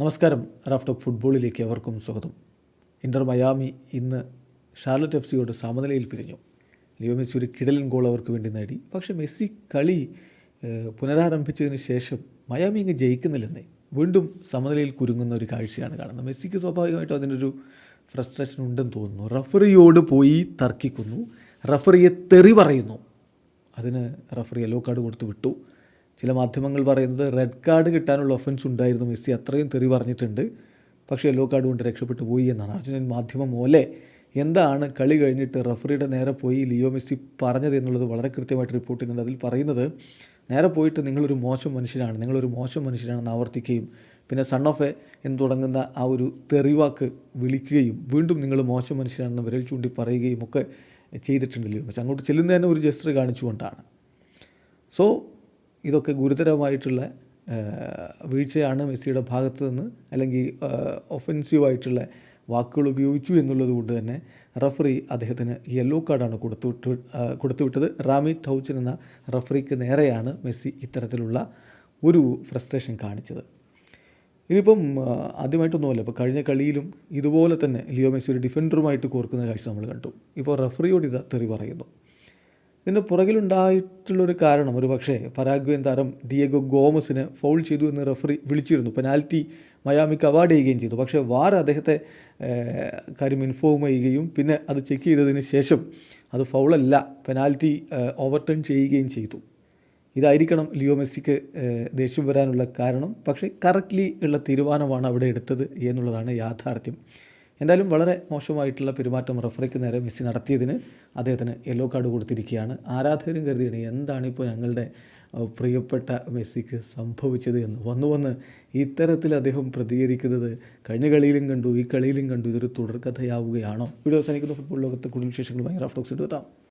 നമസ്കാരം. Raf talk ഫുട്ബോളിലേക്ക് അവർക്കും സ്വാഗതം. ഇന്റർ മയാമി ഇന്ന് ഷാർലറ്റ് എഫ് സിയോട് സമനിലയിൽ പിരിഞ്ഞു. ലിയോ മെസ്സി ഒരു കിടലൻ ഗോൾ അവർക്ക് വേണ്ടി നേടി. പക്ഷേ മെസ്സി കളി പുനരാരംഭിച്ചതിന് ശേഷം മയാമി ഇങ്ങ് ജയിക്കുന്നില്ലെന്നേ വീണ്ടും സമനിലയിൽ കുരുങ്ങുന്ന ഒരു കാഴ്ചയാണ് കാണുന്നത്. മെസ്സിക്ക് സ്വാഭാവികമായിട്ടും അതിനൊരു ഫ്രസ്ട്രേഷൻ ഉണ്ടെന്ന് തോന്നുന്നു. റഫറിയോട് പോയി തർക്കിക്കുന്നു. റഫറിയെ തെറി പറയുന്നു. അതിന് റഫറി യെല്ലോ കാർഡ് കൊടുത്ത് വിട്ടു. ചില മാധ്യമങ്ങൾ പറയുന്നത് റെഡ് കാർഡ് കിട്ടാനുള്ള ഒഫൻസ് ഉണ്ടായിരുന്നു മെസ്സി അത്രയും തെറി പറഞ്ഞിട്ടുണ്ട്. പക്ഷേ യെല്ലോ കാർഡ് കൊണ്ട് രക്ഷപ്പെട്ടു പോയി എന്നാണ് അർജുനൻ മാധ്യമം പോലെ എന്താണ് കളി കഴിഞ്ഞിട്ട് റഫറിയുടെ നേരെ പോയി ലിയോ മെസ്സി പറഞ്ഞത് എന്നുള്ളത് വളരെ കൃത്യമായിട്ട് റിപ്പോർട്ട് ചെയ്യുന്നുണ്ട്. അതിൽ പറയുന്നത് നേരെ പോയിട്ട് നിങ്ങളൊരു മോശം മനുഷ്യനാണ് നിങ്ങളൊരു മോശം മനുഷ്യനാണെന്ന് ആവർത്തിക്കുകയും പിന്നെ സൺ ഓഫ് എ എന്ന് തുടങ്ങുന്ന ആ ഒരു തെറിവാക്ക് വിളിക്കുകയും വീണ്ടും നിങ്ങൾ മോശം മനുഷ്യനാണെന്ന് വിരൽ ചൂണ്ടി പറയുകയും ഒക്കെ ചെയ്തിട്ടുണ്ട് ലിയോ മെസ്സി. അങ്ങോട്ട് ചെല്ലുന്നതന്നെ ഒരു ജസ്റ്റർ കാണിച്ചുകൊണ്ടാണ്. സോ ഇതൊക്കെ ഗുരുതരമായിട്ടുള്ള വീഴ്ചയാണ് മെസ്സിയുടെ ഭാഗത്തു നിന്ന് അല്ലെങ്കിൽ ഒഫൻസീവായിട്ടുള്ള വാക്കുകൾ ഉപയോഗിച്ചു എന്നുള്ളത് കൊണ്ട് തന്നെ റഫറി അദ്ദേഹത്തിന് യെല്ലോ കാർഡാണ് കൊടുത്തുവിട്ട് ആ, കൊടുത്തുവിട്ടത് റാമി ടൗച്ചൻ എന്ന റഫറിക്ക് നേരെയാണ് മെസ്സി ഇത്തരത്തിലുള്ള ഒരു ഫ്രസ്ട്രേഷൻ കാണിച്ചത്. ഇതിപ്പം ആദ്യമായിട്ടൊന്നുമല്ല ഇപ്പോൾ കഴിഞ്ഞ കളിയിലും ഇതുപോലെ തന്നെ ലിയോ മെസ്സി ഒരു ഡിഫൻഡറുമായിട്ട് കോർക്കുന്ന കാഴ്ച നമ്മൾ കണ്ടു. ഇപ്പോൾ റഫറിയോട് ഇത് തെറി പറയുന്നു. ഇതിന്റെ പുറകിലുണ്ടായിട്ടുള്ളൊരു കാരണം ഒരു പക്ഷേ പരാഗ്വൻ താരം ഡിയഗോ ഗോമസിന് ഫൗൾ ചെയ്തു എന്ന് റെഫറി വിളിച്ചിരുന്നു. പെനാൽറ്റി മയാമിക്ക് അവാർഡ് ചെയ്യുകയും ചെയ്തു. പക്ഷേ വാർ അദ്ദേഹത്തെ കാര്യം ഇൻഫോം ചെയ്യുകയും പിന്നെ അത് ചെക്ക് ചെയ്തതിന് ശേഷം അത് ഫൗളല്ല പെനാൽറ്റി ഓവർടേൺ ചെയ്യുകയും ചെയ്തു. ഇതായിരിക്കണം ലിയോ മെസ്സിക്ക് ദേഷ്യം വരാനുള്ള കാരണം. പക്ഷേ കറക്റ്റ്ലി ഉള്ള തീരുമാനമാണ് അവിടെ എടുത്തത് എന്നുള്ളതാണ് യാഥാർത്ഥ്യം. എന്തായാലും വളരെ മോശമായിട്ടുള്ള പെരുമാറ്റം റഫറിക്ക് നേരെ മെസ്സി നടത്തിയതിന് അദ്ദേഹത്തിന് യെല്ലോ കാർഡ് കൊടുത്തിരിക്കുകയാണ്. ആരാധകരും കരുതിയാണ് എന്താണിപ്പോൾ ഞങ്ങളുടെ പ്രിയപ്പെട്ട മെസ്സിക്ക് സംഭവിച്ചത് എന്ന്. വന്നു വന്ന് ഇത്തരത്തിൽ അദ്ദേഹം പ്രതികരിക്കുന്നത് കഴിഞ്ഞ കളിയിലും കണ്ടു ഈ കളിയിലും കണ്ടു. ഇതൊരു തുടർക്കഥയാവുകയാണോ? വീഡിയോ അവസാനിക്കുന്ന. ഫുട്ബോൾ ലോകത്തെ കൂടുതൽ വിശേഷങ്ങൾ ഭയങ്കര ഓഫ് ടോക്സ് എടുത്താം